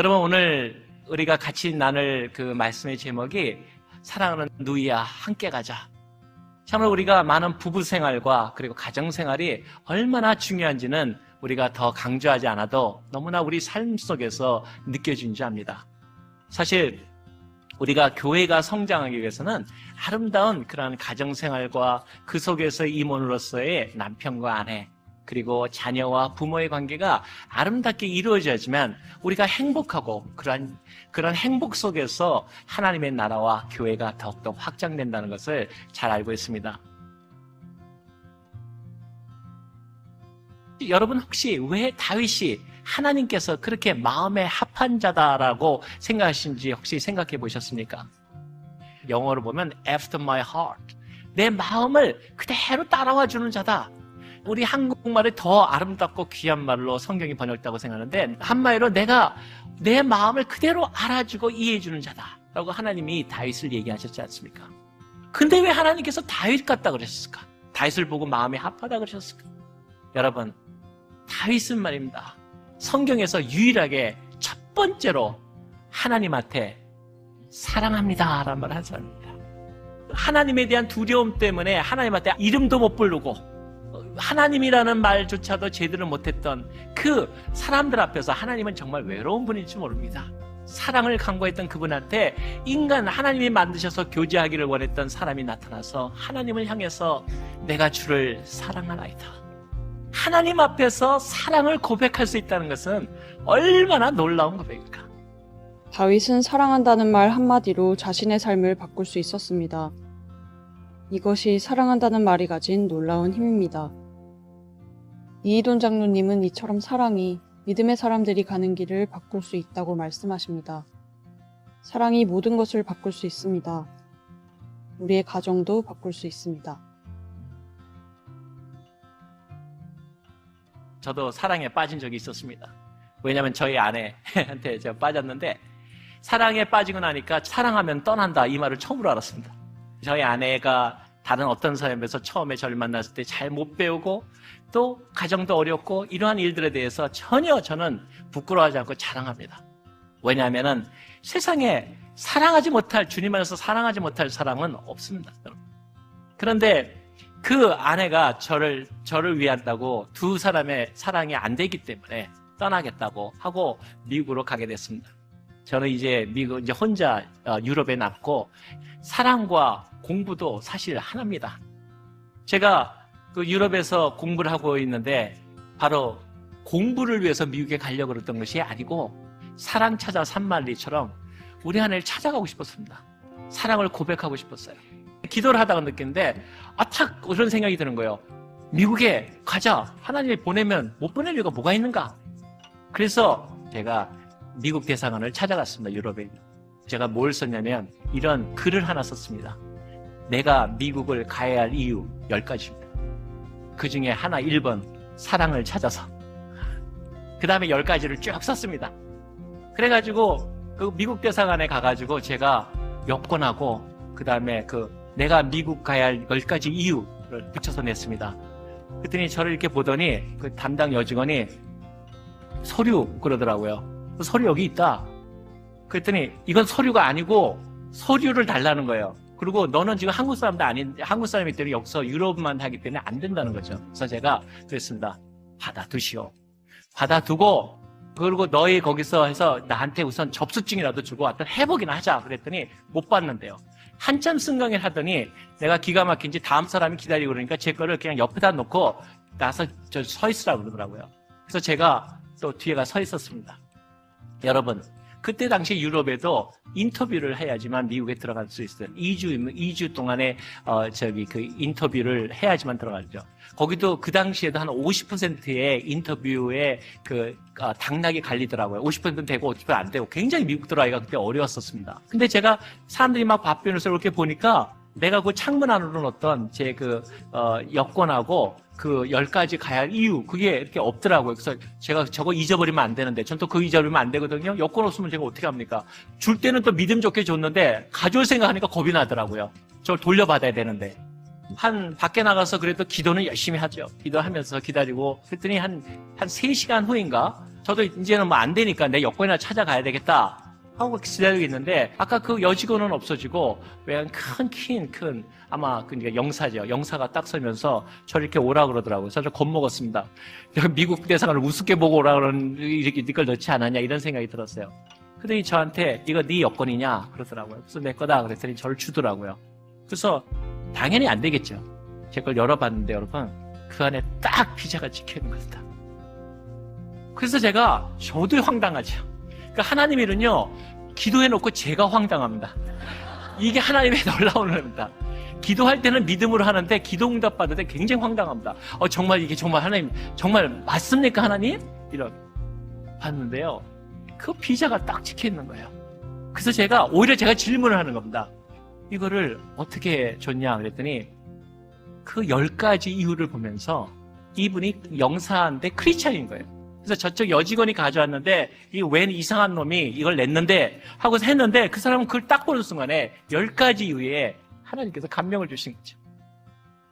여러분 오늘 우리가 같이 나눌 그 말씀의 제목이 사랑하는 누이야 함께 가자. 참으로 우리가 많은 부부 생활과 그리고 가정 생활이 얼마나 중요한지는 우리가 더 강조하지 않아도 너무나 우리 삶 속에서 느껴진 줄 압니다. 사실 우리가 교회가 성장하기 위해서는 아름다운 그런 가정 생활과 그 속에서 임원으로서의 남편과 아내 그리고 자녀와 부모의 관계가 아름답게 이루어져야지만 우리가 행복하고 그런 그런 행복 속에서 하나님의 나라와 교회가 더욱더 확장된다는 것을 잘 알고 있습니다. 여러분 혹시 왜 다윗이 하나님께서 그렇게 마음에 합한 자다라고 생각하신지 혹시 생각해 보셨습니까? 영어로 보면 after my heart. 내 마음을 그대로 따라와 주는 자다. 우리 한국말이 더 아름답고 귀한 말로 성경이 번역됐다고 생각하는데 한마디로 내가 내 마음을 그대로 알아주고 이해해주는 자다라고 하나님이 다윗을 얘기하셨지 않습니까? 근데 왜 하나님께서 다윗 같다 그러셨을까? 다윗을 보고 마음이 합하다 그러셨을까? 여러분 다윗은 말입니다. 성경에서 유일하게 첫 번째로 하나님한테 사랑합니다라는 말을 한 사람입니다. 하나님에 대한 두려움 때문에 하나님한테 이름도 못 부르고 하나님이라는 말조차도 제대로 못했던 그 사람들 앞에서 하나님은 정말 외로운 분일지 모릅니다. 사랑을 강구했던 그분한테 인간 하나님이 만드셔서 교제하기를 원했던 사람이 나타나서 하나님을 향해서 내가 주를 사랑하나이다. 하나님 앞에서 사랑을 고백할 수 있다는 것은 얼마나 놀라운 고백일까? 다윗은 사랑한다는 말 한마디로 자신의 삶을 바꿀 수 있었습니다. 이것이 사랑한다는 말이 가진 놀라운 힘입니다. 이희돈 장로님은 이처럼 사랑이 믿음의 사람들이 가는 길을 바꿀 수 있다고 말씀하십니다. 사랑이 모든 것을 바꿀 수 있습니다. 우리의 가정도 바꿀 수 있습니다. 저도 사랑에 빠진 적이 있었습니다. 왜냐하면 저희 아내한테 제가 빠졌는데 사랑에 빠지고 나니까 사랑하면 떠난다 이 말을 처음으로 알았습니다. 저희 아내가 다른 어떤 사람에서 처음에 저를 만났을 때 잘 못 배우고 또 가정도 어렵고 이러한 일들에 대해서 전혀 저는 부끄러워하지 않고 자랑합니다. 왜냐하면은 세상에 사랑하지 못할 주님 안에서 사랑하지 못할 사람은 없습니다. 그런데 그 아내가 저를 저를 위한다고 두 사람의 사랑이 안 되기 때문에 떠나겠다고 하고 미국으로 가게 됐습니다. 저는 이제 미국 이제 혼자 어, 유럽에 남고 사랑과 공부도 사실 하나입니다. 제가 그 유럽에서 공부를 하고 있는데 바로 공부를 위해서 미국에 가려고 그랬던 것이 아니고 사랑 찾아 산말리처럼 우리 하나를 찾아가고 싶었습니다. 사랑을 고백하고 싶었어요. 기도를 하다가 느꼈는데 아탁 그런 생각이 드는 거예요. 미국에 가자. 하나님이 보내면 못 보낼 이유가 뭐가 있는가? 그래서 제가 미국 대사관을 찾아갔습니다. 유럽에. 제가 뭘 썼냐면 이런 글을 하나 썼습니다. 내가 미국을 가야 할 이유 10가지입니다. 그 중에 하나 1번 사랑을 찾아서 그 다음에 10가지를 쭉 썼습니다. 그래가지고 그 미국 대사관에 가가지고 제가 여권하고 그 다음에 그 내가 미국 가야 할 10가지 이유를 붙여서 냈습니다. 그랬더니 저를 이렇게 보더니 그 담당 여직원이 서류 그러더라고요. 그 서류 여기 있다. 그랬더니 이건 서류가 아니고 서류를 달라는 거예요. 그리고 너는 지금 한국 사람도 아닌 한국 사람이기 때문에 여기서 유럽만 하기 때문에 안 된다는 거죠. 그래서 제가 그랬습니다. 받아두시오. 받아두고 그리고 너희 거기서 해서 나한테 우선 접수증이라도 주고 왔던 해보기나 하자. 그랬더니 못 받는데요. 한참 승강을 하더니 내가 기가 막힌지 다음 사람이 기다리고 그러니까 제 거를 그냥 옆에다 놓고 나서 저 서 있으라고 그러더라고요. 그래서 제가 또 뒤에 가 서 있었습니다. 여러분, 그때 당시 유럽에도 인터뷰를 해야지만 미국에 들어갈 수 있어요. 2주, 2주 동안에, 어, 저기, 그 인터뷰를 해야지만 들어가죠. 거기도 그 당시에도 한 50%의 인터뷰에 그, 어, 당락이 갈리더라고요. 50%는 되고 50%안 되고. 굉장히 미국 들어가기가 그때 어려웠었습니다. 근데 제가 사람들이 막 바쁘면서 이렇게 보니까 내가 그 창문 안으로 넣었던 제 그, 어, 여권하고 그 열 가지 가야 할 이유 그게 이렇게 없더라고요. 그래서 제가 저거 잊어버리면 안 되는데 전 또 그 잊어버리면 안 되거든요. 여권 없으면 제가 어떻게 합니까? 줄 때는 또 믿음 좋게 줬는데 가져올 생각하니까 겁이 나더라고요. 저걸 돌려받아야 되는데 한 밖에 나가서 그래도 기도는 열심히 하죠. 기도하면서 기다리고 그랬더니 한한 3시간 후인가 저도 이제는 뭐 안 되니까 내 여권이나 찾아가야 되겠다 하고 기다리고 있는데 아까 그 여직원은 없어지고 왜큰킨큰 아마 그러니까 영사죠 영사가 딱 서면서 저를 이렇게 오라 그러더라고요. 저 겁먹었습니다. 미국 대사관을 우습게 보고 오라 그러는 이렇게 이걸 넣지 않았냐 이런 생각이 들었어요. 그랬더니 저한테 이거 네 여권이냐 그러더라고요. 그래서 내 거다 그랬더니 저를 주더라고요. 그래서 당연히 안 되겠죠. 제 걸 열어봤는데 여러분 그 안에 딱 비자가 찍혀 있는 겁니다. 그래서 제가 저도 황당하죠. 그러니까 하나님이는요 기도해놓고 제가 황당합니다. 이게 하나님의 놀라운 겁니다. 기도할 때는 믿음으로 하는데 기도 응답 받을 때 굉장히 황당합니다. 어 정말 이게 정말 하나님 정말 맞습니까 하나님? 이런 봤는데요. 그 비자가 딱 찍혀 있는 거예요. 그래서 제가 오히려 제가 질문을 하는 겁니다. 이거를 어떻게 줬냐 그랬더니 그 열 가지 이유를 보면서 이분이 영사인데 크리스찬인 거예요. 그래서 저쪽 여직원이 가져왔는데 이 웬 이상한 놈이 이걸 냈는데 하고서 했는데 그 사람은 그걸 딱 보는 순간에 열 가지 이유에 하나님께서 감명을 주신 거죠.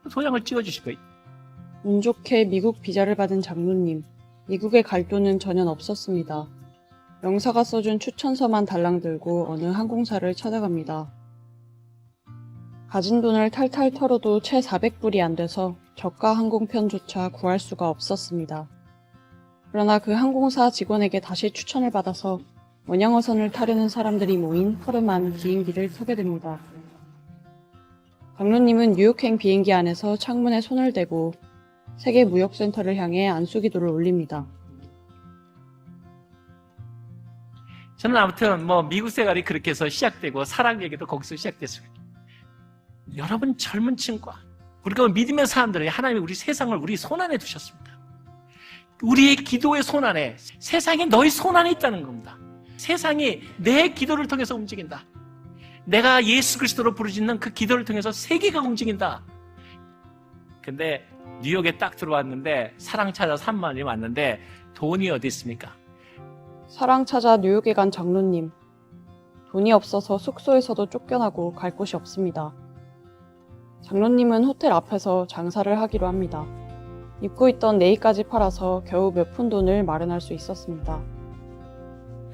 소장을 찍어주신 거예요. 운 좋게 미국 비자를 받은 장로님. 미국에 갈 돈은 전혀 없었습니다. 영사가 써준 추천서만 달랑 들고 어느 항공사를 찾아갑니다. 가진 돈을 탈탈 털어도 채 400불이 안 돼서 저가 항공편조차 구할 수가 없었습니다. 그러나 그 항공사 직원에게 다시 추천을 받아서 원양어선을 타려는 사람들이 모인 허름한 비행기를 타게 됩니다. 장로님은 뉴욕행 비행기 안에서 창문에 손을 대고 세계 무역센터를 향해 안수기도를 올립니다. 저는 아무튼 뭐 미국 생활이 그렇게 해서 시작되고 사랑 얘기도 거기서 시작됐습니다. 여러분 젊은 층과 우리가 믿음의 사람들은 하나님이 우리 세상을 우리 손안에 두셨습니다. 우리의 기도의 손안에 세상이 너희 손안에 있다는 겁니다. 세상이 내 기도를 통해서 움직인다. 내가 예수 그리스도로 부르짖는 그 기도를 통해서 세계가 움직인다. 근데 뉴욕에 딱 들어왔는데 사랑 찾아 3만이 왔는데 돈이 어디 있습니까? 사랑 찾아 뉴욕에 간 장로님. 돈이 없어서 숙소에서도 쫓겨나고 갈 곳이 없습니다. 장로님은 호텔 앞에서 장사를 하기로 합니다. 입고 있던 네이까지 팔아서 겨우 몇 푼 돈을 마련할 수 있었습니다.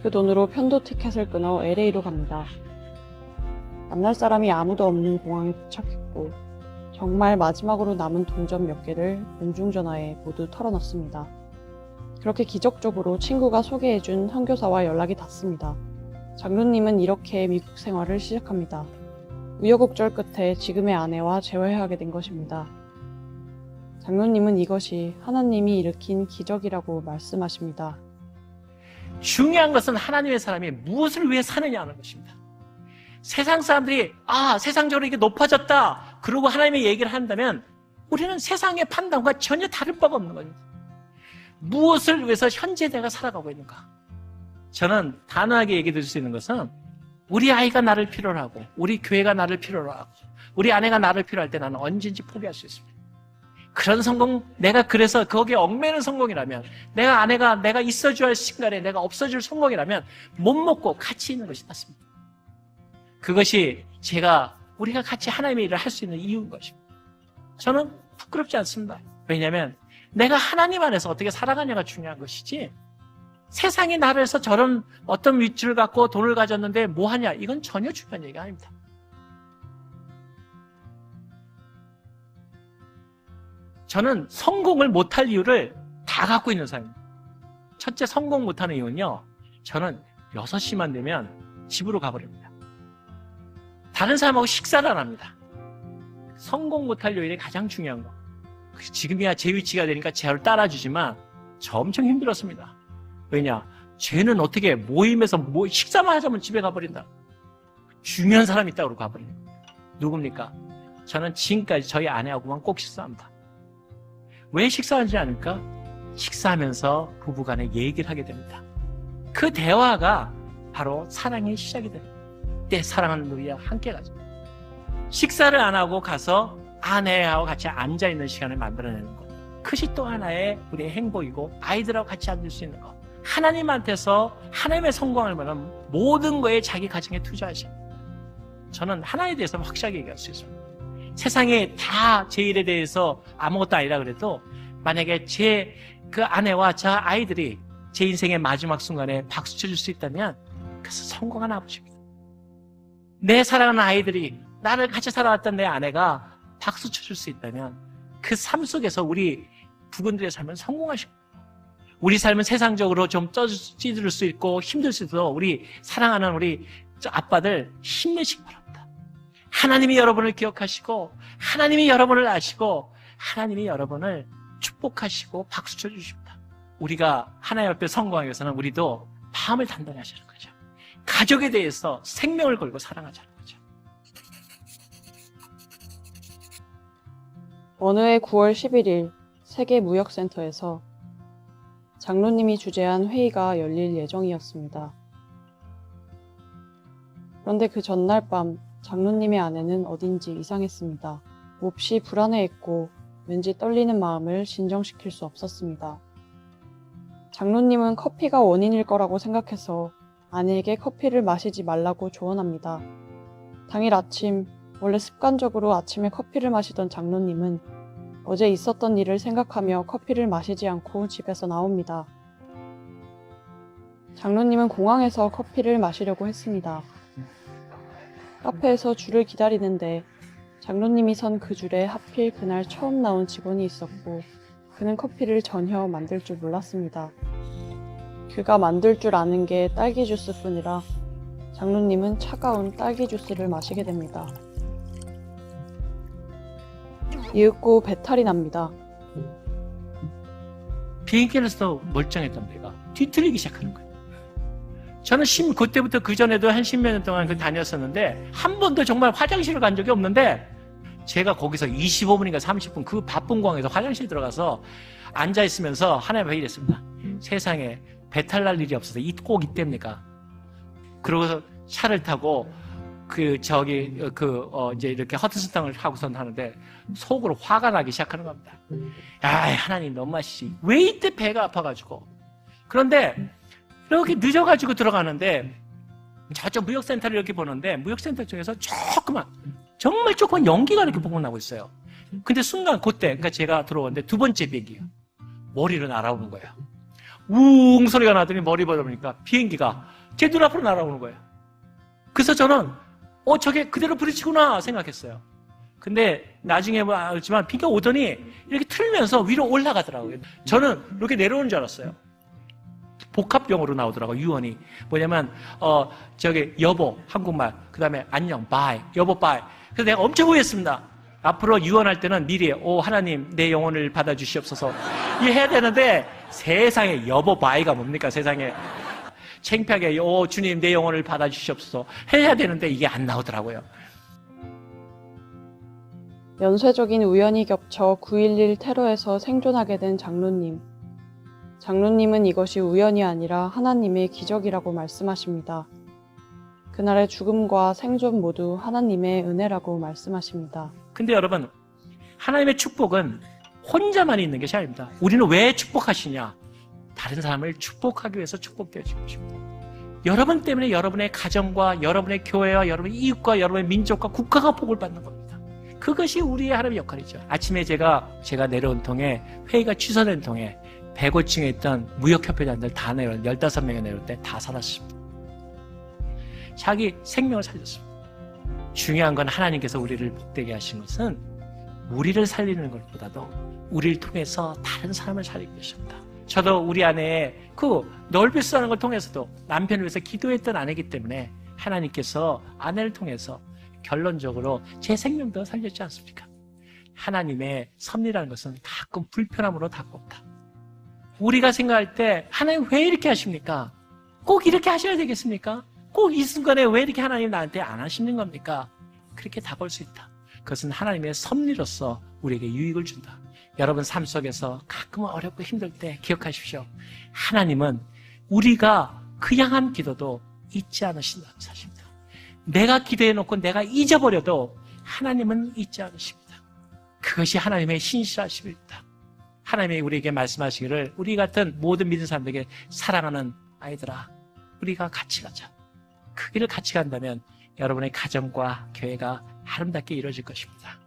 그 돈으로 편도 티켓을 끊어 LA로 갑니다. 만날 사람이 아무도 없는 공항에 도착했고 정말 마지막으로 남은 동전 몇 개를 공중전화에 모두 털어넣습니다. 그렇게 기적적으로 친구가 소개해준 선교사와 연락이 닿습니다. 장로님은 이렇게 미국 생활을 시작합니다. 우여곡절 끝에 지금의 아내와 재회하게 된 것입니다. 장로님은 이것이 하나님이 일으킨 기적이라고 말씀하십니다. 중요한 것은 하나님의 사람이 무엇을 위해 사느냐 하는 것입니다. 세상 사람들이 아 세상적으로 이게 높아졌다 그러고 하나님의 얘기를 한다면 우리는 세상의 판단과 전혀 다를 바가 없는 겁니다. 무엇을 위해서 현재 내가 살아가고 있는가? 저는 단호하게 얘기 드릴 수 있는 것은 우리 아이가 나를 필요로 하고 우리 교회가 나를 필요로 하고 우리 아내가 나를 필요할 때 나는 언제든지 포기할 수 있습니다. 그런 성공, 내가 그래서 거기에 얽매는 성공이라면, 내가 아내가 내가 있어줘야 할 순간에 내가 없어질 성공이라면, 못 먹고 같이 있는 것이 낫습니다. 그것이 제가, 우리가 같이 하나님의 일을 할 수 있는 이유인 것입니다. 저는 부끄럽지 않습니다. 왜냐하면, 내가 하나님 안에서 어떻게 살아가냐가 중요한 것이지, 세상이 나를 해서 저런 어떤 위치를 갖고 돈을 가졌는데 뭐 하냐, 이건 전혀 중요한 얘기가 아닙니다. 저는 성공을 못할 이유를 다 갖고 있는 사람입니다. 첫째 성공 못하는 이유는요. 저는 6시만 되면 집으로 가버립니다. 다른 사람하고 식사를 안 합니다. 성공 못할 요인이 가장 중요한 거. 지금이야 제 위치가 되니까 제를 따라주지만 저 엄청 힘들었습니다. 왜냐? 쟤는 어떻게 모임에서 뭐 식사만 하자면 집에 가버린다. 중요한 사람이 있다고 가버립니다. 누굽니까? 저는 지금까지 저희 아내하고만 꼭 식사합니다. 왜 식사하지 않을까? 식사하면서 부부간에 얘기를 하게 됩니다. 그 대화가 바로 사랑의 시작이 됩니다. 때 사랑하는 우리와 함께 가죠. 식사를 안 하고 가서 아내하고 같이 앉아 있는 시간을 만들어내는 것. 그것이 또 하나의 우리의 행복이고 아이들하고 같이 앉을 수 있는 것. 하나님한테서 하나님의 성공을 말하면 모든 거에 자기 가정에 투자하시. 저는 하나에 대해서 확실하게 얘기할 수 있습니다. 세상에 다 제 일에 대해서 아무것도 아니라 그래도 만약에 제 그 아내와 저 아이들이 제 인생의 마지막 순간에 박수 쳐줄 수 있다면 그것은 성공한 아버지입니다. 내 사랑하는 아이들이 나를 같이 살아왔던 내 아내가 박수 쳐줄 수 있다면 그 삶 속에서 우리 부군들의 삶은 성공하시고 우리 삶은 세상적으로 좀 찌들 수 있고 힘들 수도 우리 사랑하는 우리 저 아빠들 힘내시기 바랍니다. 하나님이 여러분을 기억하시고 하나님이 여러분을 아시고 하나님이 여러분을 축복하시고 박수 쳐주십니다. 우리가 하나님 앞에 성공하기 위해서는 우리도 마음을 단단히 하시는 거죠. 가족에 대해서 생명을 걸고 사랑하자는 거죠. 해 9월 11일 세계무역센터에서 장로님이 주재한 회의가 열릴 예정이었습니다. 그런데 그 전날 밤 장로님의 아내는 어딘지 이상했습니다. 몹시 불안해했고 왠지 떨리는 마음을 진정시킬 수 없었습니다. 장로님은 커피가 원인일 거라고 생각해서 아내에게 커피를 마시지 말라고 조언합니다. 당일 아침, 원래 습관적으로 아침에 커피를 마시던 장로님은 어제 있었던 일을 생각하며 커피를 마시지 않고 집에서 나옵니다. 장로님은 공항에서 커피를 마시려고 했습니다. 카페에서 줄을 기다리는데 장로님이 선 그 줄에 하필 그날 처음 나온 직원이 있었고 그는 커피를 전혀 만들 줄 몰랐습니다. 그가 만들 줄 아는 게 딸기 주스뿐이라 장로님은 차가운 딸기 주스를 마시게 됩니다. 이윽고 배탈이 납니다. 비행기에서 멀쩡했던 배가 뒤틀리기 시작하는 거예요. 저는 심, 그때부터 그 전에도 한 십몇 년 동안 그 다녔었는데, 한 번도 정말 화장실을 간 적이 없는데, 제가 거기서 25분인가 30분 그 바쁜 공항에서 화장실 들어가서 앉아 있으면서 하나님 앞에 이랬습니다. 세상에 배탈 날 일이 없어서 이- 꼭 이때입니까? 그러고서 차를 타고 그 저기 그 어, 이제 이렇게 땅을 하고선 하는데 속으로 화가 나기 시작하는 겁니다. 야 하나님 너무하시지. 왜 이때 배가 아파가지고? 그런데 이렇게 늦어가지고 들어가는데 저쪽 무역센터를 이렇게 보는데 무역센터 쪽에서 조그만 정말 조그만 연기가 이렇게 보고 나고 있어요. 근데 순간 그때 그러니까 제가 들어오는데 두 번째 비행기요. 머리로 날아오는 거예요. 우웅 소리가 나더니 머리 보다 비행기가 제 눈 앞으로 날아오는 거예요. 그래서 저는 어 저게 그대로 부딪히구나 생각했어요. 근데 나중에 뭐 알지만 비가 오더니 이렇게 틀면서 위로 올라가더라고요. 저는 이렇게 내려오는 줄 알았어요. 복합용어로 나오더라고요. 유언이 뭐냐면 어 저기 여보 한국말 그 다음에 안녕 바이 여보 바이 그래서 내가 엄청 후회했습니다. 앞으로 유언할 때는 미리 오 하나님 내 영혼을 받아주시옵소서 이 해야 되는데 세상에 여보 바이가 뭡니까 세상에 창피하게 오 주님 내 영혼을 받아주시옵소서 해야 되는데 이게 안 나오더라고요. 연쇄적인 우연이 겹쳐 9.11 테러에서 생존하게 된 장로님. 장로님은 이것이 우연이 아니라 하나님의 기적이라고 말씀하십니다. 그날의 죽음과 생존 모두 하나님의 은혜라고 말씀하십니다. 근데 여러분, 하나님의 축복은 혼자만 있는 것이 아닙니다. 우리는 왜 축복하시냐? 다른 사람을 축복하기 위해서 축복되어진 것입니다. 여러분 때문에 여러분의 가정과 여러분의 교회와 여러분의 이웃과 여러분의 민족과 국가가 복을 받는 겁니다. 그것이 우리의 하나님의 역할이죠. 아침에 제가 제가 내려온 통에 회의가 취소된 통에 105층에 있던 무역협회장들 다 내려 15명이 내려올 때 다 살았습니다. 자기 생명을 살렸습니다. 중요한 건 하나님께서 우리를 복되게 하신 것은 우리를 살리는 것보다도 우리를 통해서 다른 사람을 살리고 계십니다. 저도 우리 아내의 그 넓이스라는 걸 통해서도 남편을 위해서 기도했던 아내이기 때문에 하나님께서 아내를 통해서 결론적으로 제 생명도 살렸지 않습니까? 하나님의 섭리라는 것은 가끔 불편함으로 다가온다. 우리가 생각할 때 하나님 왜 이렇게 하십니까? 꼭 이렇게 하셔야 되겠습니까? 꼭 이 순간에 왜 이렇게 하나님 나한테 안 하시는 겁니까? 그렇게 다볼 수 있다. 그것은 하나님의 섭리로서 우리에게 유익을 준다. 여러분 삶 속에서 가끔 어렵고 힘들 때 기억하십시오. 하나님은 우리가 그 향한 기도도 잊지 않으신다는 사실입니다. 내가 기도해 놓고 내가 잊어버려도 하나님은 잊지 않으십니다. 그것이 하나님의 신실하심입니다. 하나님이 우리에게 말씀하시기를 우리 같은 모든 믿는 사람들에게 사랑하는 아이들아 우리가 같이 가자. 그 길을 같이 간다면 여러분의 가정과 교회가 아름답게 이루어질 것입니다.